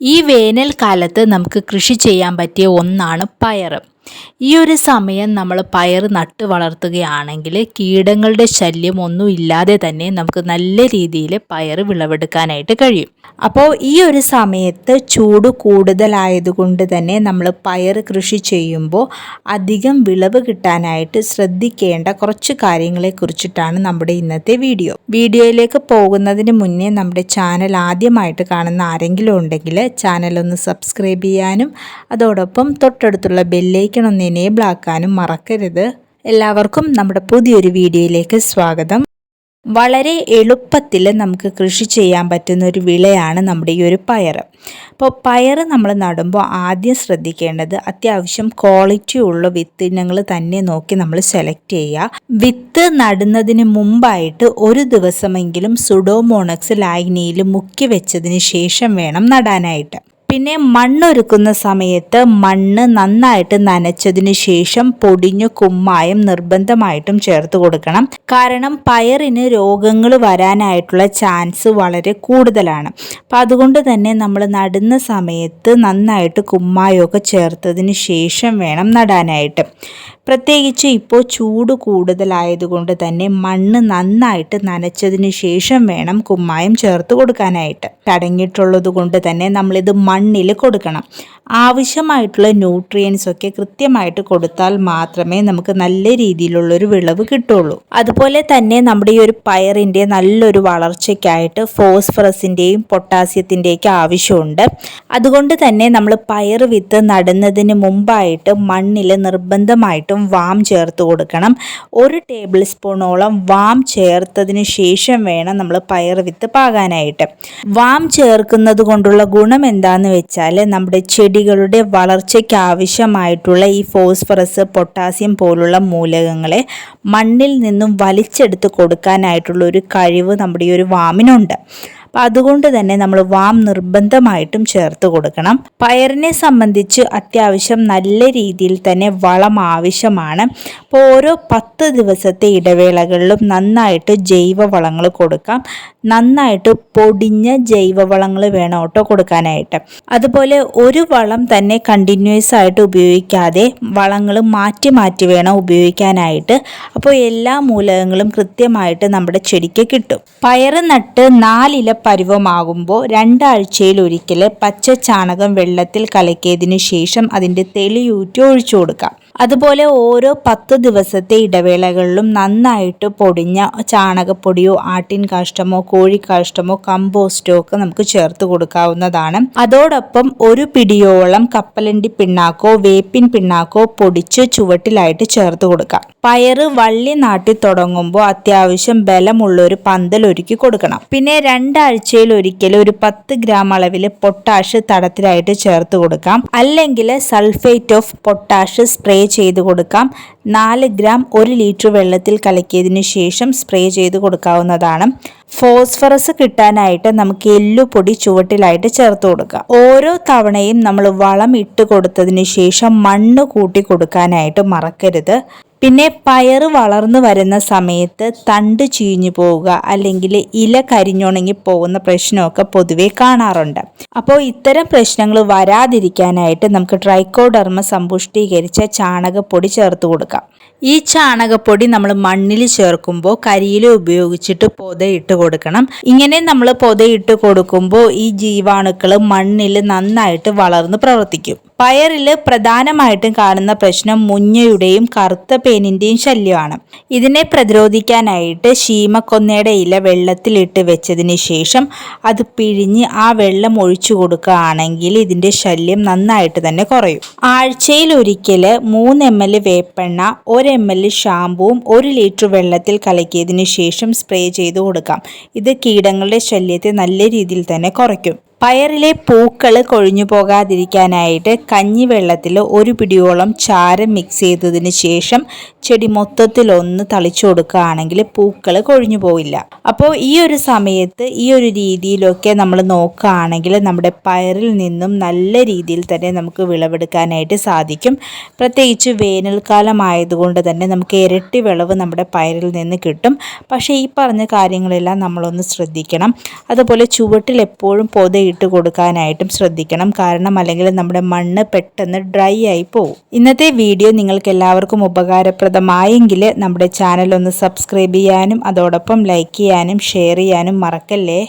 ഈ വേനൽക്കാലത്ത് നമുക്ക് കൃഷി ചെയ്യാൻ പറ്റിയ ഒന്നാണ് പയർ ഈ ഒരു സമയം നമ്മൾ പയർ നട്ട് വളർത്തുകയാണെങ്കിൽ കീടങ്ങളുടെ ശല്യം ഒന്നും ഇല്ലാതെ തന്നെ നമുക്ക് നല്ല രീതിയിൽ പയർ വിളവെടുക്കാനായിട്ട് കഴിയും. അപ്പോൾ ഈ ഒരു സമയത്ത് ചൂട് കൂടുതലായതുകൊണ്ട് തന്നെ നമ്മൾ പയർ കൃഷി ചെയ്യുമ്പോൾ അധികം വിളവ് കിട്ടാനായിട്ട് ശ്രദ്ധിക്കേണ്ട കുറച്ച് കാര്യങ്ങളെ കുറിച്ചിട്ടാണ് നമ്മുടെ ഇന്നത്തെ വീഡിയോ. വീഡിയോയിലേക്ക് പോകുന്നതിന് മുന്നേ നമ്മുടെ ചാനൽ ആദ്യമായിട്ട് കാണുന്ന ആരെങ്കിലും ഉണ്ടെങ്കിൽ ചാനൽ ഒന്ന് സബ്സ്ക്രൈബ് ചെയ്യാനും അതോടൊപ്പം തൊട്ടടുത്തുള്ള ബെല്ലൈക്കൺ എനേബിൾ ആക്കാനും മറക്കരുത്. എല്ലാവർക്കും നമ്മുടെ പുതിയൊരു വീഡിയോയിലേക്ക് സ്വാഗതം. വളരെ എളുപ്പത്തിൽ നമുക്ക് കൃഷി ചെയ്യാൻ പറ്റുന്ന ഒരു വിളയാണ് നമ്മുടെ ഈ ഒരു പയർ അപ്പോൾ പയർ നമ്മൾ നടുമ്പോൾ ആദ്യം ശ്രദ്ധിക്കേണ്ടത് അത്യാവശ്യം ക്വാളിറ്റി ഉള്ള വിത്ത് വിത്തിനങ്ങൾ തന്നെ നോക്കി നമ്മൾ സെലക്ട് ചെയ്യുക. വിത്ത് നടുന്നതിന് മുമ്പായിട്ട് ഒരു ദിവസമെങ്കിലും സുഡോമോണക്സ് ലൈനിയിൽ മുക്കി വെച്ചതിന് ശേഷം വേണം നടാനായിട്ട്. പിന്നെ മണ്ണൊരുക്കുന്ന സമയത്ത് മണ്ണ് നന്നായിട്ട് നനച്ചതിന് ശേഷം പൊടിഞ്ഞു കുമ്മായം നിർബന്ധമായിട്ടും ചേർത്ത് കൊടുക്കണം. കാരണം പയറിന് രോഗങ്ങൾ വരാനായിട്ടുള്ള ചാൻസ് വളരെ കൂടുതലാണ്. അപ്പം അതുകൊണ്ട് തന്നെ നമ്മൾ നടുന്ന സമയത്ത് നന്നായിട്ട് കുമ്മായമൊക്കെ ചേർത്തതിന് ശേഷം വേണം നടാനായിട്ട്. പ്രത്യേകിച്ച് ഇപ്പോൾ ചൂട് കൂടുതലായതുകൊണ്ട് തന്നെ മണ്ണ് നന്നായിട്ട് നനച്ചതിന് ശേഷം വേണം കുമ്മായം ചേർത്ത് കൊടുക്കാനായിട്ട്. തടങ്ങിയിട്ടുള്ളത് കൊണ്ട് തന്നെ നമ്മളിത് മണ്ണിൽ കൊടുക്കണം. ആവശ്യമായിട്ടുള്ള ന്യൂട്രിയൻസ് ഒക്കെ കൃത്യമായിട്ട് കൊടുത്താൽ മാത്രമേ നമുക്ക് നല്ല രീതിയിലുള്ളൊരു വിളവ് കിട്ടുള്ളൂ. അതുപോലെ തന്നെ നമ്മുടെ ഈ ഒരു പയറിന്റെ നല്ലൊരു വളർച്ചയ്ക്കായിട്ട് ഫോസ്ഫറസിന്റെയും പൊട്ടാസ്യത്തിന്റെയൊക്കെ ആവശ്യമുണ്ട്. അതുകൊണ്ട് തന്നെ നമ്മൾ പയർ വിത്ത് നടുന്നതിന് മുമ്പായിട്ട് മണ്ണിൽ നിർബന്ധമായിട്ടും വാം ചേർത്ത് കൊടുക്കണം. ഒരു ടേബിൾ സ്പൂണോളം വാം ചേർത്തതിന് ശേഷം വേണം നമ്മൾ പയർ വിത്ത് പാകാനായിട്ട്. വാം ചേർക്കുന്നത് കൊണ്ടുള്ള ഗുണം എന്താണെന്ന് വെച്ചാൽ നമ്മുടെ ചെടികളുടെ വളർച്ചയ്ക്ക് ആവശ്യമായിട്ടുള്ള ഈ ഫോസ്ഫറസ് പൊട്ടാസ്യം പോലുള്ള മൂലകങ്ങളെ മണ്ണിൽ നിന്നും വലിച്ചെടുത്ത് കൊടുക്കാനായിട്ടുള്ള ഒരു കഴിവ് നമ്മുടെ ഈ ഒരു വാമിനുണ്ട്. അപ്പം അതുകൊണ്ട് തന്നെ നമ്മൾ വാം നിർബന്ധമായിട്ടും ചേർത്ത് കൊടുക്കണം. പയറിനെ സംബന്ധിച്ച് അത്യാവശ്യം നല്ല രീതിയിൽ തന്നെ വളം ആവശ്യമാണ്. അപ്പോൾ ഓരോ പത്ത് ദിവസത്തെ ഇടവേളകളിലും നന്നായിട്ട് ജൈവ വളങ്ങൾ കൊടുക്കാം. നന്നായിട്ട് പൊടിഞ്ഞ ജൈവവളങ്ങൾ വേണം കേട്ടോ കൊടുക്കാനായിട്ട്. അതുപോലെ ഒരു വളം തന്നെ കണ്ടിന്യൂസ് ആയിട്ട് ഉപയോഗിക്കാതെ വളങ്ങൾ മാറ്റി മാറ്റി വേണം ഉപയോഗിക്കാനായിട്ട്. അപ്പോൾ എല്ലാ മൂലകങ്ങളും കൃത്യമായിട്ട് നമ്മുടെ ചെടിക്ക് കിട്ടും. പയർ നട്ട് നാലില പരുവമാകുമ്പോൾ രണ്ടാഴ്ചയിൽ ഒരിക്കൽ പച്ച ചാണകം വെള്ളത്തിൽ കലക്കിയതിന് ശേഷം അതിന്റെ തെളിയൂറ്റി ഒഴിച്ചു കൊടുക്കാം. അതുപോലെ ഓരോ പത്ത് ദിവസത്തെ ഇടവേളകളിലും നന്നായിട്ട് പൊടിഞ്ഞ ചാണകപ്പൊടിയോ ആട്ടിൻ കാഷ്ടമോ കോഴിക്കാഷ്ടമോ കമ്പോസ്റ്റോ ഒക്കെ നമുക്ക് ചേർത്ത് കൊടുക്കാവുന്നതാണ്. അതോടൊപ്പം ഒരു പിടിയോളം കപ്പലണ്ടി പിണ്ണാക്കോ വേപ്പിൻ പിണ്ണാക്കോ പൊടിച്ച് ചുവട്ടിലായിട്ട് ചേർത്ത് കൊടുക്കാം. പയറ് വള്ളി നാട്ടി തുടങ്ങുമ്പോൾ അത്യാവശ്യം ബലമുള്ള ഒരു പന്തൽ ഒരുക്കി കൊടുക്കണം. പിന്നെ രണ്ടാഴ്ചയിൽ ഒരിക്കൽ ഒരു പത്ത് ഗ്രാം അളവിൽ പൊട്ടാഷ് തടത്തിലായിട്ട് ചേർത്ത് കൊടുക്കാം. അല്ലെങ്കിൽ സൾഫേറ്റ് ഓഫ് പൊട്ടാഷ് സ്പ്രേ ചെയ്ത് കൊടുക്കാം. നാല് ഗ്രാം ഒരു ലിറ്റർ വെള്ളത്തിൽ കലക്കിയതിന് ശേഷം സ്പ്രേ ചെയ്ത് കൊടുക്കാവുന്നതാണ്. ഫോസ്ഫറസ് കിട്ടാനായിട്ട് നമുക്ക് എല്ലുപൊടി ചുവട്ടിലായിട്ട് ചേർത്ത് കൊടുക്കാം. ഓരോ തവണയും നമ്മൾ വളം ഇട്ട് കൊടുത്തതിന് ശേഷം മണ്ണ് കൂട്ടി കൊടുക്കാനായിട്ട് മറക്കരുത്. പിന്നെ പയർ വളർന്നു വരുന്ന സമയത്ത് തണ്ട് ചീഞ്ഞു പോവുക അല്ലെങ്കിൽ ഇല കരിഞ്ഞുണങ്ങി പോകുന്ന പ്രശ്നമൊക്കെ പൊതുവെ കാണാറുണ്ട്. അപ്പോൾ ഇത്തരം പ്രശ്നങ്ങൾ വരാതിരിക്കാനായിട്ട് നമുക്ക് ട്രൈക്കോഡർമ സമ്പുഷ്ടീകരിച്ച ചാണകപ്പൊടി ചേർത്ത് കൊടുക്കാം. ഈ ചാണകപ്പൊടി നമ്മൾ മണ്ണിൽ ചേർക്കുമ്പോൾ കരിയില ഉപയോഗിച്ചിട്ട് പൊതയിട്ട് കൊടുക്കണം. ഇങ്ങനെ നമ്മൾ പൊതയിട്ട് കൊടുക്കുമ്പോൾ ഈ ജീവാണുക്കൾ മണ്ണിൽ നന്നായിട്ട് വളർന്ന് പ്രവർത്തിക്കും. പയറിൽ പ്രധാനമായിട്ടും കാണുന്ന പ്രശ്നം മുഞ്ഞയുടെയും കറുത്ത പേനിന്റെയും ശല്യമാണ്. ഇതിനെ പ്രതിരോധിക്കാനായിട്ട് ശീമക്കൊന്നയുടെ ഇല വെള്ളത്തിലിട്ട് വെച്ചതിന് ശേഷം അത് പിഴിഞ്ഞ് ആ വെള്ളം ഒഴിച്ചു കൊടുക്കുകയാണെങ്കിൽ ഇതിന്റെ ശല്യം നന്നായിട്ട് തന്നെ കുറയും. ആഴ്ചയിൽ ഒരിക്കൽ മൂന്ന് എം എൽ വേപ്പെണ്ണ ഒരു എം എൽ ഷാമ്പുവും ഒരു ലിറ്റർ വെള്ളത്തിൽ കലക്കിയതിന് ശേഷം സ്പ്രേ ചെയ്ത് കൊടുക്കാം. ഇത് കീടങ്ങളുടെ ശല്യത്തെ നല്ല രീതിയിൽ തന്നെ കുറയ്ക്കും. പയറിലെ പൂക്കൾ കൊഴിഞ്ഞു പോകാതിരിക്കാനായിട്ട് കഞ്ഞിവെള്ളത്തിൽ ഒരു പിടിയോളം ചാരം മിക്സ് ചെയ്തതിന് ശേഷം ചെടി മൊത്തത്തിൽ ഒന്ന് തളിച്ചു കൊടുക്കുകയാണെങ്കിൽ പൂക്കൾ കൊഴിഞ്ഞു പോവില്ല. അപ്പോൾ ഈ ഒരു സമയത്ത് ഈ ഒരു രീതിയിലൊക്കെ നമ്മൾ നോക്കുകയാണെങ്കിൽ നമ്മുടെ പയറിൽ നിന്നും നല്ല രീതിയിൽ തന്നെ നമുക്ക് വിളവെടുക്കാനായിട്ട് സാധിക്കും. പ്രത്യേകിച്ച് വേനൽക്കാലം ആയതുകൊണ്ട് തന്നെ നമുക്ക് ഇരട്ടി വിളവ് നമ്മുടെ പയറിൽ നിന്ന് കിട്ടും. പക്ഷേ ഈ പറഞ്ഞ കാര്യങ്ങളെല്ലാം നമ്മളൊന്ന് ശ്രദ്ധിക്കണം. അതുപോലെ ചുവട്ടിൽ എപ്പോഴും പൊത ഇട്ട് കൊടുക്കാനായിട്ടും ശ്രദ്ധിക്കണം. കാരണം അല്ലെങ്കിൽ നമ്മുടെ മണ്ണ് പെട്ടെന്ന് ഡ്രൈ ആയി പോകും ഇന്നത്തെ വീഡിയോ നിങ്ങൾക്ക് എല്ലാവർക്കും ഉപകാരപ്രദമായെങ്കിൽ നമ്മുടെ ചാനൽ ഒന്ന് സബ്സ്ക്രൈബ് ചെയ്യാനും അതോടൊപ്പം ലൈക്ക് ചെയ്യാനും ഷെയർ ചെയ്യാനും മറക്കല്ലേ?